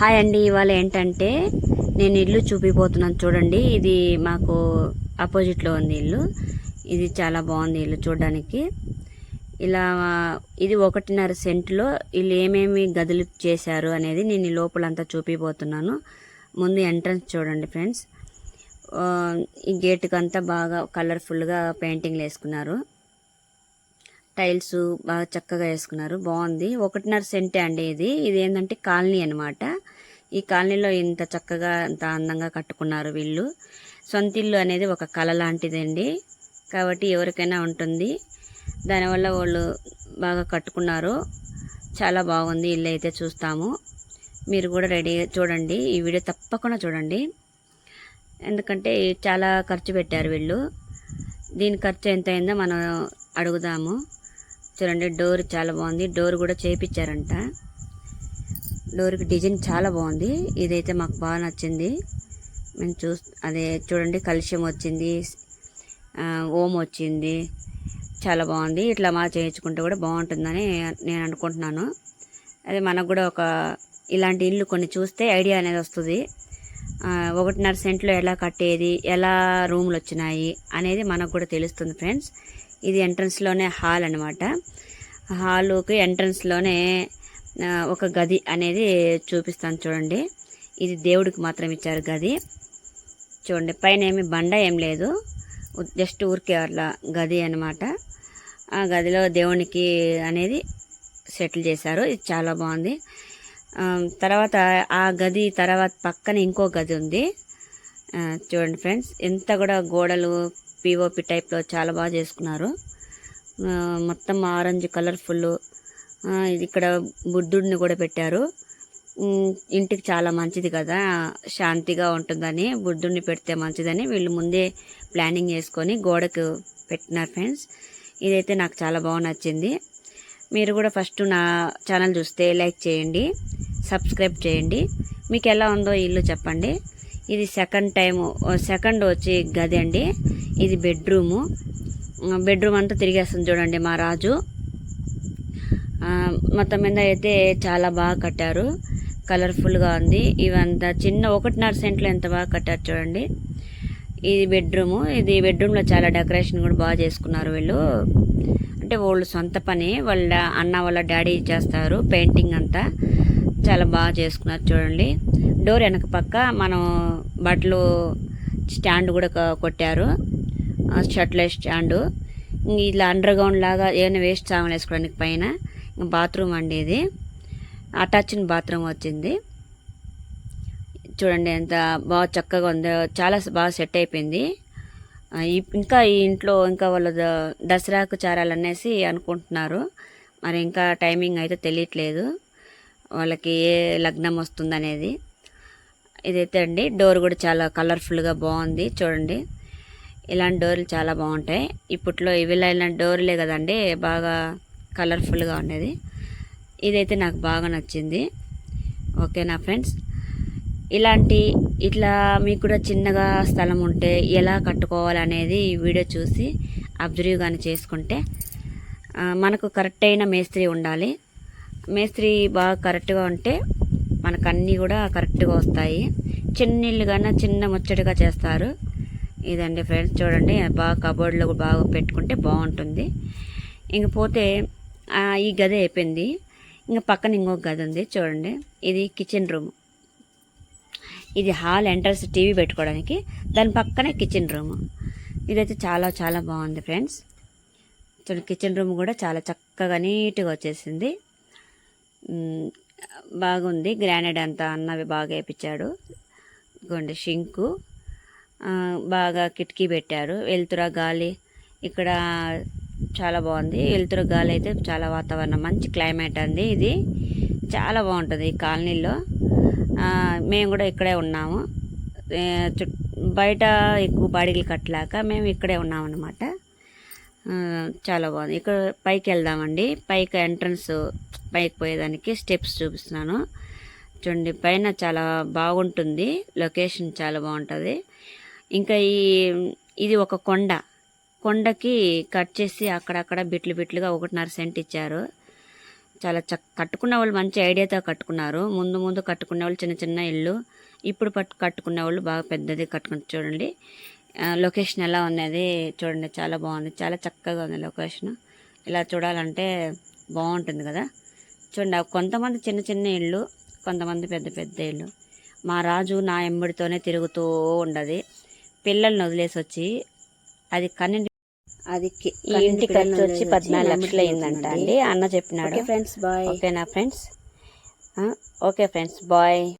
Hi అండి ఇవాళ ఏంటంటే నేను ఇల్లు చూపిపోతున్నాను చూడండి. ఇది మాకు ఆపోజిట్లో ఉంది ఇల్లు. ఇది చాలా బాగుంది ఇల్లు చూడడానికి. ఇలా ఇది ఒకటిన్నర సెంట్లో వీళ్ళు ఏమేమి గదులు చేశారు అనేది నేను ఈ లోపలంతా చూపిపోతున్నాను. ముందు ఎంట్రన్స్ చూడండి ఫ్రెండ్స్. ఈ గేటుకి అంతా బాగా కలర్ఫుల్గా పెయింటింగ్లు వేసుకున్నారు. టైల్స్ బాగా చక్కగా వేసుకున్నారు. బాగుంది. ఒకటిన్నర సెంటే అండి ఇది. ఇది ఏంటంటే కాలనీ అనమాట ఈ కాలనీలో ఇంత చక్కగా ఇంత అందంగా కట్టుకున్నారు వీళ్ళు. సొంత ఇల్లు అనేది ఒక కళ లాంటిదండి. కాబట్టి ఎవరికైనా ఉంటుంది. దానివల్ల వాళ్ళు బాగా కట్టుకున్నారు. చాలా బాగుంది. ఇల్లు అయితే చూస్తాము. మీరు కూడా రెడీ చూడండి. ఈ వీడియో తప్పకుండా చూడండి. ఎందుకంటే చాలా ఖర్చు పెట్టారు వీళ్ళు. దీని ఖర్చు ఎంత అయిందో మనం అడుగుదాము. చూడండి డోర్ చాలా బాగుంది. డోర్ కూడా చేయించారంట డోర్కి డిజైన్ చాలా బాగుంది. ఇదైతే మాకు బాగా నచ్చింది. మేము చూ అదే చూడండి కలుష్యం వచ్చింది. ఓం వచ్చింది. చాలా బాగుంది. ఇట్లా మా చేయించుకుంటే కూడా బాగుంటుందని నేను అనుకుంటున్నాను. అదే మనకు కూడా ఒక ఇలాంటి ఇల్లు కొన్ని చూస్తే ఐడియా అనేది వస్తుంది. ఒకటిన్నర సెంట్లో ఎలా కట్టేది ఎలా రూమ్లు వచ్చినాయి అనేది మనకు కూడా తెలుస్తుంది ఫ్రెండ్స్. ఇది ఎంట్రన్స్లోనే హాల్ అనమాట హాలుకి ఎంట్రన్స్లోనే ఒక గది అనేది చూపిస్తాను చూడండి. ఇది దేవుడికి మాత్రం ఇచ్చారు గది. చూడండి పైన ఏమి బండ ఏం లేదు. జస్ట్ ఊరికే అట్లా గది అనమాట ఆ గదిలో దేవునికి అనేది సెటిల్ చేశారు. ఇది చాలా బాగుంది. తర్వాత ఆ గది తర్వాత పక్కన ఇంకో గది ఉంది. చూడండి ఫ్రెండ్స్ ఎంత కూడా గోడలు పిఓపి టైప్లో చాలా బాగా చేసుకున్నారు. మొత్తం ఆరెంజ్ కలర్ఫుల్ ఇక్కడ బుద్ధుడిని కూడా పెట్టారు. ఇంటికి చాలా మంచిది కదా శాంతిగా ఉంటుందని బుద్ధుడిని పెడితే మంచిదని వీళ్ళు ముందే ప్లానింగ్ చేసుకొని గోడకు పెట్టినారు ఫ్రెండ్స్. ఇదైతే నాకు చాలా బాగా నచ్చింది. మీరు కూడా ఫస్ట్ నా ఛానల్ చూస్తే లైక్ చేయండి. సబ్స్క్రైబ్ చేయండి. మీకు ఎలా ఉందో ఇల్లు చెప్పండి. ఇది సెకండ్ టైము సెకండ్ వచ్చి గది అండి. ఇది బెడ్రూము. బెడ్రూమ్ అంతా తిరిగేస్తుంది చూడండి మా రాజు. మొత్తం మీద అయితే చాలా బాగా కట్టారు. కలర్ఫుల్గా ఉంది. ఇవంతా చిన్న ఒకటిన్నర సెంట్లో ఎంత బాగా కట్టారు చూడండి. ఇది బెడ్రూము. ఇది బెడ్రూమ్లో చాలా డెకరేషన్ కూడా బాగా చేసుకున్నారు వీళ్ళు. అంటే వాళ్ళు సొంత పని. వాళ్ళ అన్న వాళ్ళ డాడీ చేస్తారు పెయింటింగ్ అంతా. చాలా బాగా చేసుకున్నారు చూడండి. డోర్ వెనక పక్క మనం బట్టలు స్టాండ్ కూడా కొట్టారు. షర్ట్ల స్టాండు. ఇలా అండర్ గ్రౌండ్ లాగా ఏమైనా వేస్ట్ సామాన్లు వేసుకోవడానికి పైన బాత్రూమ్ అండి ఇది. అటాచ్డ్ బాత్రూమ్ వచ్చింది. చూడండి ఎంత బాగా చక్కగా ఉందో చాలా బాగా సెట్ అయిపోయింది. ఇంకా ఈ ఇంట్లో ఇంకా వాళ్ళ ద- దసరాకు చారాలనేసి అనుకుంటున్నారు. మరి ఇంకా టైమింగ్ అయితే తెలియట్లేదు. వాళ్ళకి ఏ లగ్నం వస్తుందనేది. ఇదైతే అండి డోర్ కూడా చాలా కలర్ఫుల్గా బాగుంది చూడండి. ఇలాంటి డోర్లు చాలా బాగుంటాయి. ఇప్పట్లో ఇవి ఇలాంటి డోర్లే కదండి బాగా కలర్ఫుల్గా ఉండేది ఇదైతే నాకు బాగా నచ్చింది. ఓకేనా ఫ్రెండ్స్ ఇలాంటి ఇట్లా మీకు కూడా చిన్నగా స్థలం ఉంటే ఎలా కట్టుకోవాలనేది ఈ వీడియో చూసి అబ్జర్వ్ కానీ చేసుకుంటే మనకు కరెక్ట్ అయిన మేస్త్రి ఉండాలి. మేస్త్రి బాగా కరెక్ట్గా ఉంటే మనకు అన్నీ కూడా కరెక్ట్గా వస్తాయి. చిన్న కన్నా చిన్న ముచ్చటగా చేస్తారు. ఇదండి ఫ్రెండ్స్ చూడండి బాగా కబోర్డ్లో కూడా బాగా పెట్టుకుంటే బాగుంటుంది. ఇంక పోతే ఈ గది అయిపోయింది. ఇంకా పక్కన ఇంకొక గది ఉంది చూడండి. ఇది కిచెన్ రూమ్. ఇది హాల్ ఎంట్రన్స్ టీవీ పెట్టుకోవడానికి. దాని పక్కనే కిచెన్ రూమ్. ఇదైతే చాలా చాలా బాగుంది ఫ్రెండ్స్. చూడండి కిచెన్ రూమ్ కూడా చాలా చక్కగా నీట్గా వచ్చేసింది. బాగుంది. గ్రానైడ్ అంతా అన్నవి బాగా వేయించాడు ఇదిగోండి షింకు. బాగా కిటికీ పెట్టారు. వెలుతురా గాలి ఇక్కడ చాలా బాగుంది. వెలుతురు గాలి అయితే చాలా వాతావరణం. మంచి క్లైమేట్ అండి ఇది. చాలా బాగుంటుంది ఈ కాలనీలో. మేము కూడా ఇక్కడే ఉన్నాము. చు బయట ఎక్కువ బాడీలు కట్టలేక మేము ఇక్కడే ఉన్నాం అనమాట చాలా బాగుంది. ఇక్కడ పైకి వెళ్దామండి పైకి ఎంట్రన్స్ పైకి పోయేదానికి స్టెప్స్ చూపిస్తున్నాను. చూడండి పైన చాలా బాగుంటుంది. లొకేషన్ చాలా బాగుంటుంది. ఇంకా ఈ ఇది ఒక కొండ. కొండకి కట్ చేసి అక్కడక్కడ బిట్లు బిట్లుగా ఒకటిన్నర సెంట్ ఇచ్చారు. చాలా చక్ కట్టుకున్న వాళ్ళు మంచి ఐడియాతో కట్టుకున్నారు. ముందు ముందు కట్టుకునే వాళ్ళు చిన్న చిన్న ఇల్లు. ఇప్పుడు పట్టు కట్టుకునే వాళ్ళు బాగా పెద్దది కట్టుకుని చూడండి. లొకేషన్ ఎలా ఉన్నది చూడండి చాలా బాగుంది చాలా చక్కగా ఉంది లొకేషన్ ఇలా చూడాలంటే బాగుంటుంది కదా. చూడండి కొంతమంది చిన్న చిన్న ఇళ్ళు కొంతమంది పెద్ద పెద్ద ఇళ్ళు. మా రాజు నా ఎంబడితోనే తిరుగుతూ ఉండదు. పిల్లల్ని వదిలేసి వచ్చి అది కన్నెండు అది ఇంటి ఖర్చు వచ్చి పద్నాలుగు లక్షలు అయిందంట. అండి. అన్న చెప్పినాడు. Okay friends bye. ఓకేనా ఫ్రెండ్స్? Okay friends bye.